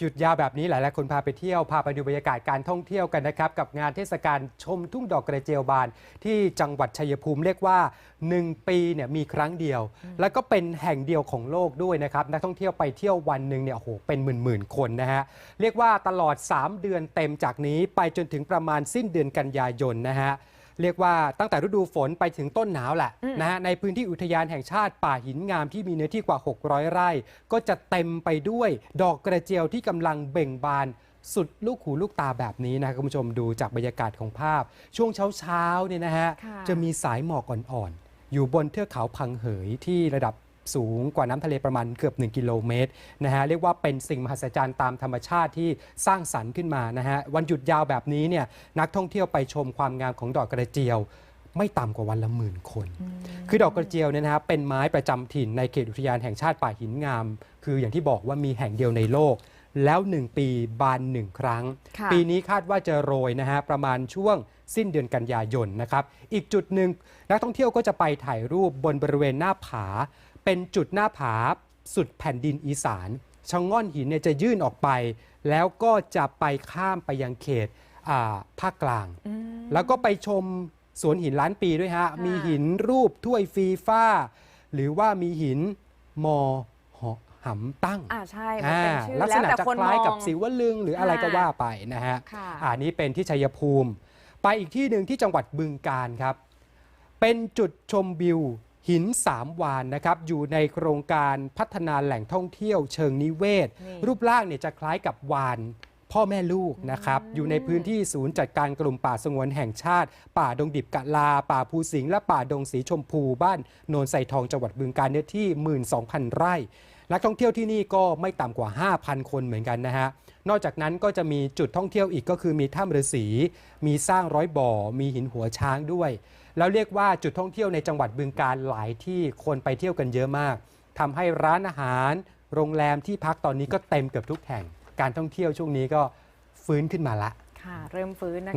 หยุดยาวแบบนี้หลายๆคนพาไปเที่ยว พาไปดูบรรยากาศการท่องเที่ยวกันนะครับ กับงานเทศกาลชมทุ่งดอกกระเจียวบาน ที่จังหวัดชัยภูมิเรียกว่า 1 ปีเนี่ยมีครั้งเดียว แล้วก็เป็นแห่งเดียวของโลกด้วยนะครับ นักท่องเที่ยวไปเที่ยววันหนึ่งเนี่ยโอ้โหเป็นหมื่นๆคนนะฮะเรียกว่าตลอด 3 เดือนเต็มจากนี้ไปจนถึงประมาณสิ้นเดือนกันยายนนะฮะ เรียกว่าตั้งแต่ฤดูฝนไปถึงต้นหนาวแหละนะฮะในพื้นที่อุทยานแห่งชาติป่าหินงามที่มีเนื้อที่กว่า 600 ไร่ ก็จะเต็มไปด้วยดอกกระเจียวที่กำลังเบ่งบานสุดลูกหูลูกตาแบบนี้นะคุณผู้ชมดูจากบรรยากาศของภาพ ช่วงเช้าๆเนี่ยนะฮะค่ะจะมีสายหมอกอ่อนๆ อยู่บนเทือกเขาพังเหยที่ระดับ สูงกว่าน้ำทะเลประมาณเกือบ 1 กิโลเมตรนะฮะเรียกว่าเป็นสิ่งมหัศจรรย์ตามธรรมชาติที่สร้างสรรค์ขึ้นมานะฮะวันหยุดยาวแบบนี้เนี่ยนักท่องเที่ยวไปชมความงามของดอกกระเจียวไม่ต่ำกว่าวันละหมื่นคน คือดอกกระเจียวเนี่ยนะฮะเป็นไม้ประจำถิ่นในเขตอุทยานแห่งชาติป่าหินงาม คืออย่างที่บอกว่ามีแห่งเดียวในโลก แล้ว 1 ปีบานหนึ่งครั้งค่ะปีนี้คาดว่าจะโรยนะฮะประมาณช่วงสิ้นเดือนกันยายนนะครับ อีกจุดหนึ่งนักท่องเที่ยวก็จะไปถ่ายรูปบนบริเวณหน้าผา เป็นจุดหน้าผาสุดแผ่นดินอีสานชะง่อนหินเนี่ยจะยื่นออกไป แล้วก็จะไปข้ามไปยังเขตอ่าภาคกลางอืมแล้วก็ไปชมสวนหินล้านปีด้วยฮะค่ะมีหินรูปถ้วยฟีฟ้า หรือว่ามีหินมอหอหำตั้งอ่าใช่มันเป็นชื่อลักษแล้วณะแต่จะคนคล้ายกับมองสิวลึงหรืออะไรก็ค่ะว่าไปนะฮะค่ะอันนี้เป็นที่ชัยภูมิ ไปอีกที่หนึ่งที่จังหวัดบึงการครับ เป็นจุดชมวิว หินสามวานนะครับอยู่ในโครงการพัฒนาแหล่งท่องเที่ยวเชิงนิเวศนี่รูปร่างเนี่ยจะคล้ายกับวานพ่อแม่ลูกนะครับ อยู่ในพื้นที่ศูนย์จัดการกลุ่มป่าสงวนแห่งชาติ ป่าดงดิบกะลา ป่าภูสิงห์และป่าดงสีชมพูบ้านโนนไซทองจังหวัดบึงการเนื้อที่ 12,000 ไร่ นักท่องเที่ยวที่นี่ก็ไม่ต่ำกว่า 5,000 คนเหมือนกันนะฮะ นอกจากนั้นก็จะมีจุดท่องเที่ยวอีกก็คือมีถ้ำฤาษี มีสร้างร้อยบ่อ มีหินหัวช้างด้วย แล้วเรียกว่าจุดท่องเที่ยวในจังหวัดบึงการหลายที่คนไปเที่ยวกันเยอะมากทำให้ร้านอาหาร โรงแรมที่พักตอนนี้ก็เต็มเกือบทุกแห่ง การท่องเที่ยวช่วงนี้ก็ฟื้นขึ้นมาละ ค่ะ เริ่มฟื้นนะคะ